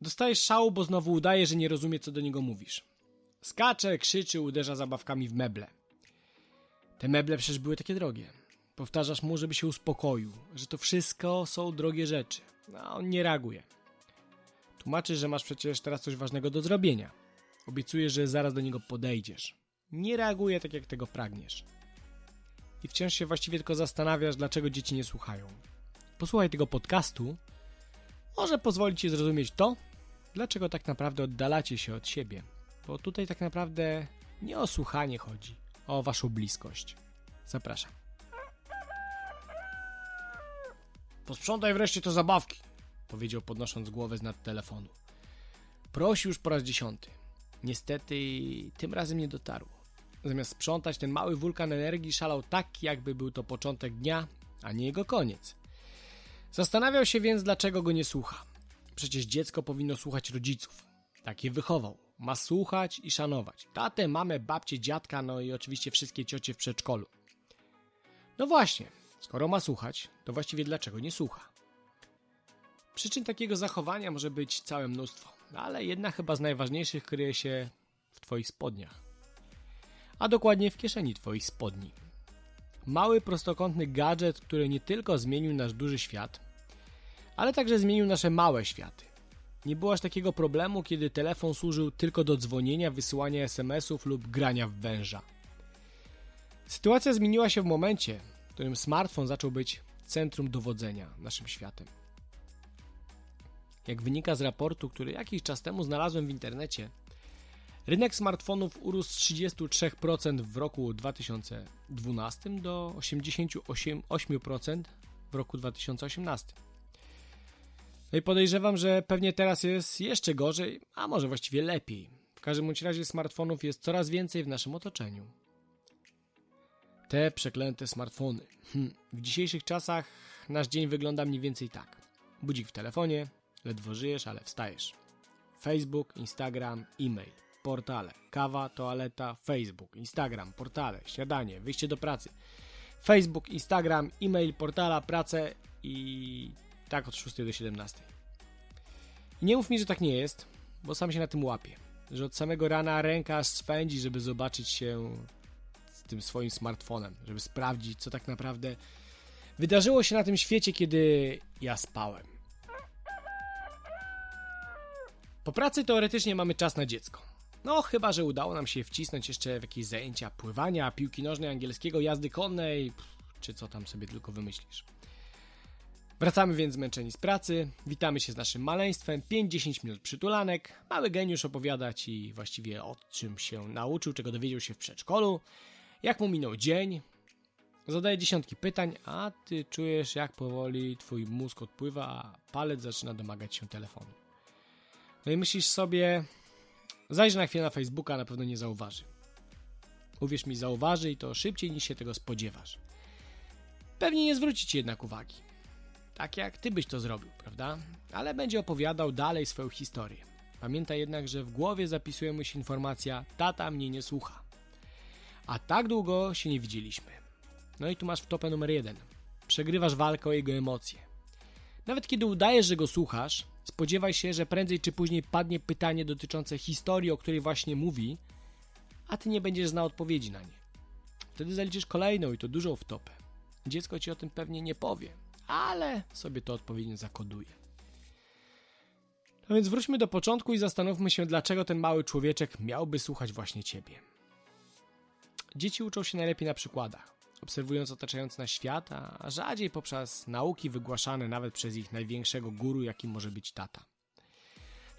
Dostajesz szału, bo znowu udaje, że nie rozumie, co do niego mówisz. Skacze, krzyczy, uderza zabawkami w meble. Te meble przecież były takie drogie. Powtarzasz mu, żeby się uspokoił, że to wszystko są drogie rzeczy. A on nie reaguje. Tłumaczysz, że masz przecież teraz coś ważnego do zrobienia. Obiecujesz, że zaraz do niego podejdziesz. Nie reaguje tak, jak tego pragniesz. I wciąż się właściwie tylko zastanawiasz, dlaczego dzieci nie słuchają. Posłuchaj tego podcastu. Może pozwoli ci zrozumieć to, dlaczego tak naprawdę oddalacie się od siebie. Bo tutaj tak naprawdę nie o słuchanie chodzi, o waszą bliskość. Zapraszam. Posprzątaj wreszcie to zabawki, powiedział podnosząc głowę z nad telefonu. Prosił już po raz dziesiąty. Niestety, tym razem nie dotarło. Zamiast sprzątać, ten mały wulkan energii szalał tak, jakby był to początek dnia, a nie jego koniec. Zastanawiał się więc, dlaczego go nie słucha. Przecież dziecko powinno słuchać rodziców. Tak je wychował. Ma słuchać i szanować. Tatę, mamę, babcię, dziadka, no i oczywiście wszystkie ciocie w przedszkolu. No właśnie, skoro ma słuchać, to właściwie dlaczego nie słucha? Przyczyn takiego zachowania może być całe mnóstwo, ale jedna chyba z najważniejszych kryje się w Twoich spodniach. A dokładnie w kieszeni Twoich spodni. Mały prostokątny gadżet, który nie tylko zmienił nasz duży świat, ale także zmienił nasze małe światy. Nie było aż takiego problemu, kiedy telefon służył tylko do dzwonienia, wysyłania SMS-ów lub grania w węża. Sytuacja zmieniła się w momencie, w którym smartfon zaczął być centrum dowodzenia naszym światem. Jak wynika z raportu, który jakiś czas temu znalazłem w internecie, rynek smartfonów urósł z 33% w roku 2012 do 88% w roku 2018. No i podejrzewam, że pewnie teraz jest jeszcze gorzej, a może właściwie lepiej. W każdym razie smartfonów jest coraz więcej w naszym otoczeniu. Te przeklęte smartfony. Hm. W dzisiejszych czasach nasz dzień wygląda mniej więcej tak. Budzik w telefonie, ledwo żyjesz, ale wstajesz. Facebook, Instagram, e-mail, portale, kawa, toaleta, Facebook, Instagram, portale, śniadanie, wyjście do pracy. Facebook, Instagram, e-mail, portala, pracę i tak od 6 do 17. I nie mów mi, że tak nie jest, bo sam się na tym łapię. Że od samego rana ręka aż żeby zobaczyć się z tym swoim smartfonem, żeby sprawdzić, co tak naprawdę wydarzyło się na tym świecie, kiedy ja spałem. Po pracy teoretycznie mamy czas na dziecko. No, chyba, że udało nam się wcisnąć jeszcze w jakieś zajęcia pływania, piłki nożnej, angielskiego, jazdy konnej, czy co tam sobie tylko wymyślisz. Wracamy więc zmęczeni z pracy, witamy się z naszym maleństwem, 5-10 minut przytulanek, mały geniusz opowiada ci właściwie o czym się nauczył, czego dowiedział się w przedszkolu, jak mu minął dzień, zadaje dziesiątki pytań, a ty czujesz jak powoli twój mózg odpływa, a palec zaczyna domagać się telefonu. No i myślisz sobie, zajrzyj na chwilę na Facebooka, na pewno nie zauważy. Uwierz mi, zauważy i to szybciej niż się tego spodziewasz. Pewnie nie zwróci ci jednak uwagi. Tak jak ty byś to zrobił, prawda? Ale będzie opowiadał dalej swoją historię. Pamiętaj jednak, że w głowie zapisuje mu się informacja: tata mnie nie słucha. A tak długo się nie widzieliśmy. No i tu masz wtopę numer jeden. Przegrywasz walkę o jego emocje. Nawet kiedy udajesz, że go słuchasz, spodziewaj się, że prędzej czy później padnie pytanie dotyczące historii, o której właśnie mówi, a ty nie będziesz znał odpowiedzi na nie. Wtedy zaliczysz kolejną i to dużą wtopę. Dziecko ci o tym pewnie nie powie, ale sobie to odpowiednio zakoduje. No więc wróćmy do początku i zastanówmy się, dlaczego ten mały człowieczek miałby słuchać właśnie ciebie. Dzieci uczą się najlepiej na przykładach, obserwując otaczający nas świat, a rzadziej poprzez nauki wygłaszane nawet przez ich największego guru, jakim może być tata.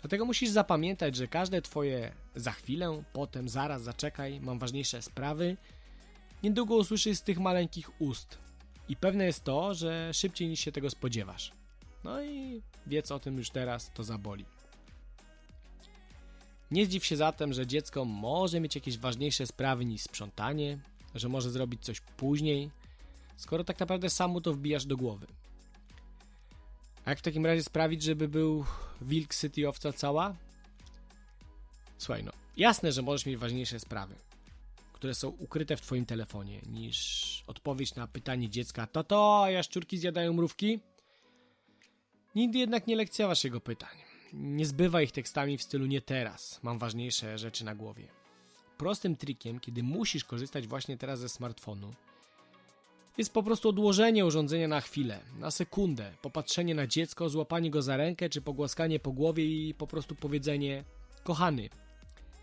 Dlatego musisz zapamiętać, że każde twoje za chwilę, potem, zaraz, zaczekaj, mam ważniejsze sprawy, niedługo usłyszysz z tych maleńkich ust. I pewne jest to, że szybciej niż się tego spodziewasz. No i wiedz o tym już teraz, to zaboli. Nie zdziw się zatem, że dziecko może mieć jakieś ważniejsze sprawy niż sprzątanie, że może zrobić coś później, skoro tak naprawdę sam mu to wbijasz do głowy. A jak w takim razie sprawić, żeby był wilk City owca cała? Słuchaj, no, jasne, że możesz mieć ważniejsze sprawy, które są ukryte w twoim telefonie, niż odpowiedź na pytanie dziecka, to to, a jaszczurki zjadają mrówki? Nigdy jednak nie lekceważ jego pytań. Nie zbywaj ich tekstami w stylu nie teraz, mam ważniejsze rzeczy na głowie. Prostym trikiem, kiedy musisz korzystać właśnie teraz ze smartfonu, jest po prostu odłożenie urządzenia na chwilę, na sekundę, popatrzenie na dziecko, złapanie go za rękę czy pogłaskanie po głowie i po prostu powiedzenie: Kochany,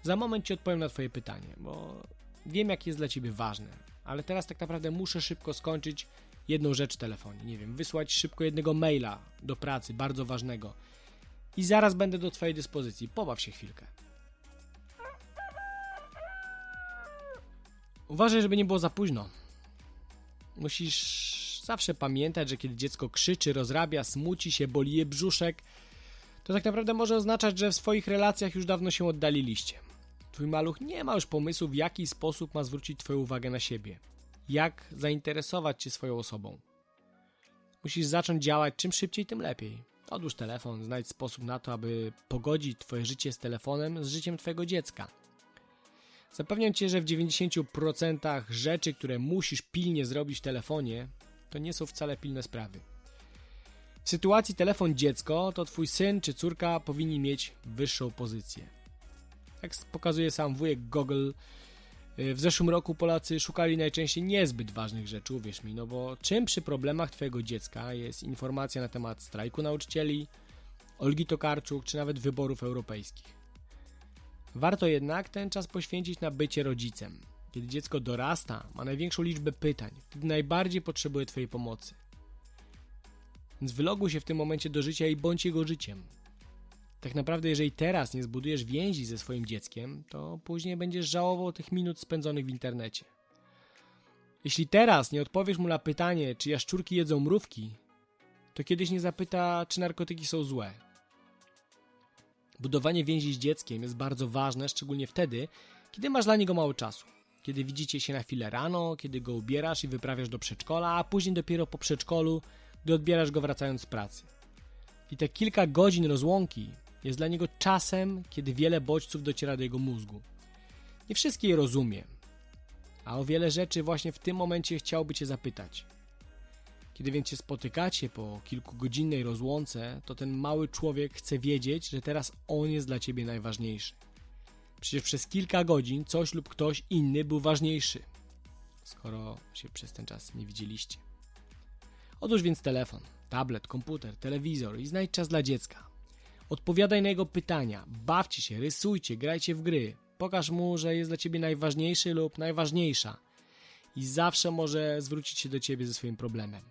za moment ci odpowiem na Twoje pytanie, bo wiem, jak jest dla Ciebie ważne, ale teraz tak naprawdę muszę szybko skończyć jedną rzecz w telefonie. Nie wiem, wysłać szybko jednego maila do pracy, bardzo ważnego. I zaraz będę do Twojej dyspozycji. Pobaw się chwilkę. Uważaj, żeby nie było za późno. Musisz zawsze pamiętać, że kiedy dziecko krzyczy, rozrabia, smuci się, boli je brzuszek, to tak naprawdę może oznaczać, że w swoich relacjach już dawno się oddaliliście. Twój maluch nie ma już pomysłu, w jaki sposób ma zwrócić Twoją uwagę na siebie. Jak zainteresować Cię swoją osobą. Musisz zacząć działać czym szybciej, tym lepiej. Odłóż telefon, znajdź sposób na to, aby pogodzić Twoje życie z telefonem z życiem Twojego dziecka. Zapewniam Cię, że w 90% rzeczy, które musisz pilnie zrobić w telefonie, to nie są wcale pilne sprawy. W sytuacji telefon dziecko, to Twój syn czy córka powinni mieć wyższą pozycję. Jak pokazuje sam wujek Google, w zeszłym roku Polacy szukali najczęściej niezbyt ważnych rzeczy, uwierz mi, no bo czym przy problemach Twojego dziecka jest informacja na temat strajku nauczycieli, Olgi Tokarczuk czy nawet wyborów europejskich. Warto jednak ten czas poświęcić na bycie rodzicem. Kiedy dziecko dorasta, ma największą liczbę pytań, wtedy najbardziej potrzebuje Twojej pomocy. Więc wyloguj się w tym momencie do życia i bądź jego życiem. Tak naprawdę, jeżeli teraz nie zbudujesz więzi ze swoim dzieckiem, to później będziesz żałował tych minut spędzonych w internecie. Jeśli teraz nie odpowiesz mu na pytanie, czy jaszczurki jedzą mrówki, to kiedyś nie zapyta, czy narkotyki są złe. Budowanie więzi z dzieckiem jest bardzo ważne, szczególnie wtedy, kiedy masz dla niego mało czasu. Kiedy widzicie się na chwilę rano, kiedy go ubierasz i wyprawiasz do przedszkola, a później dopiero po przedszkolu, gdy odbierasz go wracając z pracy. I te kilka godzin rozłąki jest dla niego czasem, kiedy wiele bodźców dociera do jego mózgu. Nie wszystkie je rozumie, a o wiele rzeczy właśnie w tym momencie chciałby Cię zapytać. Kiedy więc się spotykacie po kilkugodzinnej rozłące, to ten mały człowiek chce wiedzieć, że teraz on jest dla Ciebie najważniejszy. Przecież przez kilka godzin coś lub ktoś inny był ważniejszy, skoro się przez ten czas nie widzieliście. Odłóż więc telefon, tablet, komputer, telewizor i znajdź czas dla dziecka. Odpowiadaj na jego pytania, bawcie się, rysujcie, grajcie w gry. Pokaż mu, że jest dla ciebie najważniejszy lub najważniejsza i zawsze może zwrócić się do ciebie ze swoim problemem.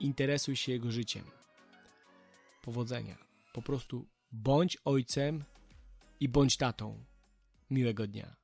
Interesuj się jego życiem. Powodzenia. Po prostu bądź ojcem i bądź tatą. Miłego dnia.